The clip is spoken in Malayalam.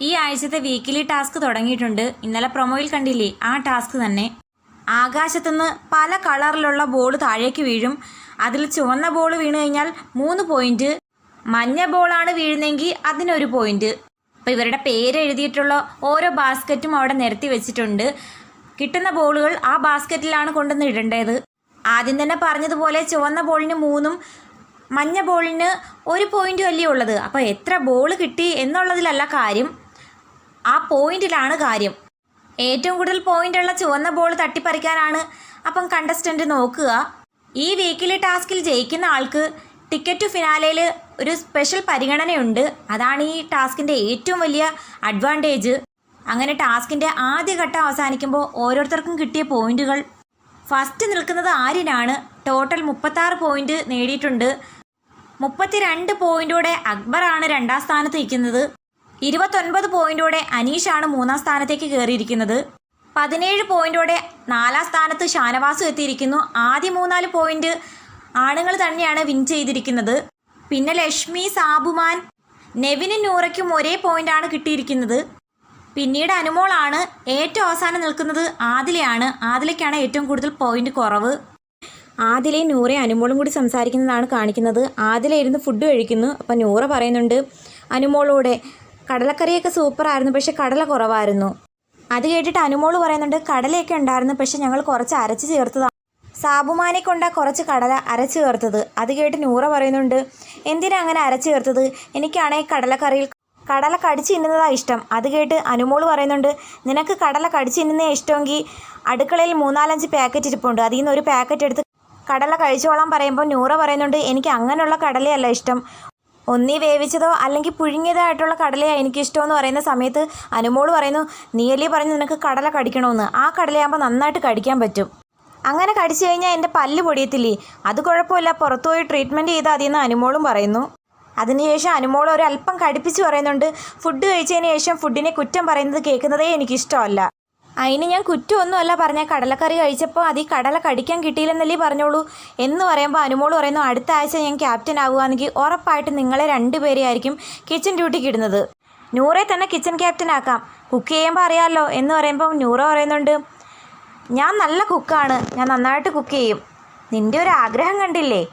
ഈ ആഴ്ചത്തെ വീക്കിലി ടാസ്ക് തുടങ്ങിയിട്ടുണ്ട്. ഇന്നലെ പ്രൊമോയിൽ കണ്ടില്ലേ? ആ ടാസ്ക് തന്നെ. ആകാശത്തുനിന്ന് പല കളറിലുള്ള ബോൾ താഴേക്ക് വീഴും. അതിൽ ചുവന്ന ബോൾ വീണു കഴിഞ്ഞാൽ മൂന്ന് പോയിന്റ് മഞ്ഞ ബോളാണ് വീഴുന്നെങ്കിൽ അതിനൊരു പോയിന്റ് അപ്പോൾ ഇവരുടെ പേര് എഴുതിയിട്ടുള്ള ഓരോ ബാസ്ക്കറ്റും അവിടെ നിരത്തി വെച്ചിട്ടുണ്ട്. കിട്ടുന്ന ബോളുകൾ ആ ബാസ്ക്കറ്റിലാണ് കൊണ്ടുവന്ന് ഇടേണ്ടത്. ആദ്യം തന്നെ പറഞ്ഞതുപോലെ ചുവന്ന ബോളിന് മൂന്നും മഞ്ഞ ബോളിന് ഒരു പോയിന്റും അല്ലേ ഉള്ളത്. അപ്പോൾ എത്ര ബോൾ കിട്ടി എന്നുള്ളതിലല്ല കാര്യം. ആ പോയിന്റിലാണ് കാര്യം. ഏറ്റവും കൂടുതൽ പോയിന്റ് ഉള്ള ചുവന്ന ബോൾ തട്ടിപ്പറിക്കാനാണ് അപ്പം കണ്ടസ്റ്റന്റ് നോക്കുക. ഈ വീക്കിലെ ടാസ്കിൽ ജയിക്കുന്ന ആൾക്ക് ടിക്കറ്റ് ടു ഫിനാലയിൽ ഒരു സ്പെഷ്യൽ പരിഗണനയുണ്ട്. അതാണ് ഈ ടാസ്കിന്റെ ഏറ്റവും വലിയ അഡ്വാന്റേജ് അങ്ങനെ ടാസ്കിന്റെ ആദ്യഘട്ടം അവസാനിക്കുമ്പോൾ ഓരോരുത്തർക്കും കിട്ടിയ പോയിന്റുകൾ. ഫസ്റ്റ് നിൽക്കുന്നത് ആര്യനാണ്. ടോട്ടൽ മുപ്പത്താറ് പോയിന്റ് നേടിയിട്ടുണ്ട്. മുപ്പത്തിരണ്ട് പോയിന്റോടെ അക്ബറാണ് രണ്ടാം സ്ഥാനത്ത് നിൽക്കുന്നത്. ഇരുപത്തൊൻപത് പോയിന്റോടെ അനീഷാണ് മൂന്നാം സ്ഥാനത്തേക്ക് കയറിയിരിക്കുന്നത് പതിനേഴ് പോയിന്റോടെ നാലാം സ്ഥാനത്ത് ഷാനവാസു എത്തിയിരിക്കുന്നു. ആദ്യ മൂന്നാൽ പോയിന്റ് ആണുങ്ങൾ തന്നെയാണ് വിൻ ചെയ്തിരിക്കുന്നത്. പിന്നെ ലക്ഷ്മി സാബുമാൻ നെവിനും നൂറയ്ക്കും ഒരേ പോയിന്റാണ് കിട്ടിയിരിക്കുന്നത്. പിന്നീട് അനുമോളാണ് ഏറ്റവും അവസാനം നിൽക്കുന്നത് ആദിലയാണ്. ആദിലയ്ക്കാണ് ഏറ്റവും കൂടുതൽ പോയിന്റ് കുറവ്. ആദിലയും നൂറയും അനുമോളും കൂടി സംസാരിക്കുന്നതാണ് കാണിക്കുന്നത്. ആദില ഇരുന്ന് ഫുഡ് കഴിക്കുന്നു. അപ്പം നൂറ പറയുന്നുണ്ട് അനുമോളൂടെ കടലക്കറിയൊക്കെ സൂപ്പറായിരുന്നു പക്ഷെ കടല കുറവായിരുന്നു. അത് കേട്ടിട്ട് അനുമോൾ പറയുന്നുണ്ട് കടലയൊക്കെ ഉണ്ടായിരുന്നു പക്ഷെ ഞങ്ങൾ കുറച്ച് അരച്ച് ചേർത്തതാണ് സാബുമാനെ കൊണ്ടാ കുറച്ച് കടല അരച്ച് ചേർത്തത്. അത് കേട്ട് നൂറ പറയുന്നുണ്ട് എന്തിനാ അങ്ങനെ അരച്ച് ചേർത്തത്? എനിക്കാണെങ്കിൽ കടലക്കറിയിൽ കടല കടിച്ച് തിന്നുന്നതാ ഇഷ്ടം. അത് കേട്ട് അനുമോൾ പറയുന്നുണ്ട് നിനക്ക് കടല കടിച്ച് തിന്നുന്നേ ഇഷ്ടമെങ്കിൽ അടുക്കളയിൽ മൂന്നാലഞ്ച് പാക്കറ്റ് ഇരിപ്പുണ്ട്. അതിൽ നിന്ന് ഒരു പാക്കറ്റ് എടുത്ത് കടല കഴിച്ചോളാൻ പറയുമ്പോൾ നൂറ പറയുന്നുണ്ട് എനിക്ക് അങ്ങനെയുള്ള കടലയല്ല ഇഷ്ടം. ഒന്നീ വേവിച്ചതോ അല്ലെങ്കിൽ പുഴുങ്ങിയതോ ആയിട്ടുള്ള കടലയാണ് എനിക്കിഷ്ടമെന്ന് പറയുന്ന സമയത്ത് അനുമോൾ പറയുന്നു നീയലി പറഞ്ഞു നിനക്ക് കടല കടിക്കണമെന്ന്? ആ കടലയാകുമ്പോൾ നന്നായിട്ട് കടിക്കാൻ പറ്റും. അങ്ങനെ കടിച്ചു കഴിഞ്ഞാൽ എന്റെ പല്ല് പൊടിയത്തില്ലേ? അത് കുഴപ്പമില്ല പുറത്തുപോയി ട്രീറ്റ്മെന്റ് ചെയ്താൽ മതിയെന്ന് അനുമോളും പറയുന്നു. അതിനുശേഷം അനുമോൾ ഒരു അല്പം കടിപ്പിച്ച് പറയുന്നുണ്ട് ഫുഡ് കഴിച്ചതിന് ശേഷം ഫുഡിനെ കുറ്റം പറയുന്നത് കേൾക്കുന്നതേ എനിക്കിഷ്ടമല്ല. അതിന് ഞാൻ കുറ്റമൊന്നുമല്ല പറഞ്ഞ. കടലക്കറി കഴിച്ചപ്പോൾ അത് ഈ കടല കടിക്കാൻ കിട്ടിയില്ലെന്നല്ലേ പറഞ്ഞോളൂ. എന്ന് പറയുമ്പോൾ അനുമോൾ പറയുന്നു അടുത്ത ആഴ്ച ഞാൻ ക്യാപ്റ്റൻ ആവുകയാണെങ്കിൽ ഉറപ്പായിട്ട് നിങ്ങളെ രണ്ടുപേരെയായിരിക്കും കിച്ചൺ ഡ്യൂട്ടിക്ക് ഇടുന്നത്. നൂറെ തന്നെ കിച്ചൺ ക്യാപ്റ്റൻ ആക്കാം. കുക്ക് ചെയ്യുമ്പോൾ അറിയാമല്ലോ എന്ന് പറയുമ്പോൾ നൂറ പറയുന്നുണ്ട് ഞാൻ നല്ല കുക്കാണ് ഞാൻ നന്നായിട്ട് കുക്ക് ചെയ്യും. നിന്റെ ഒരു ആഗ്രഹം കണ്ടില്ലേ?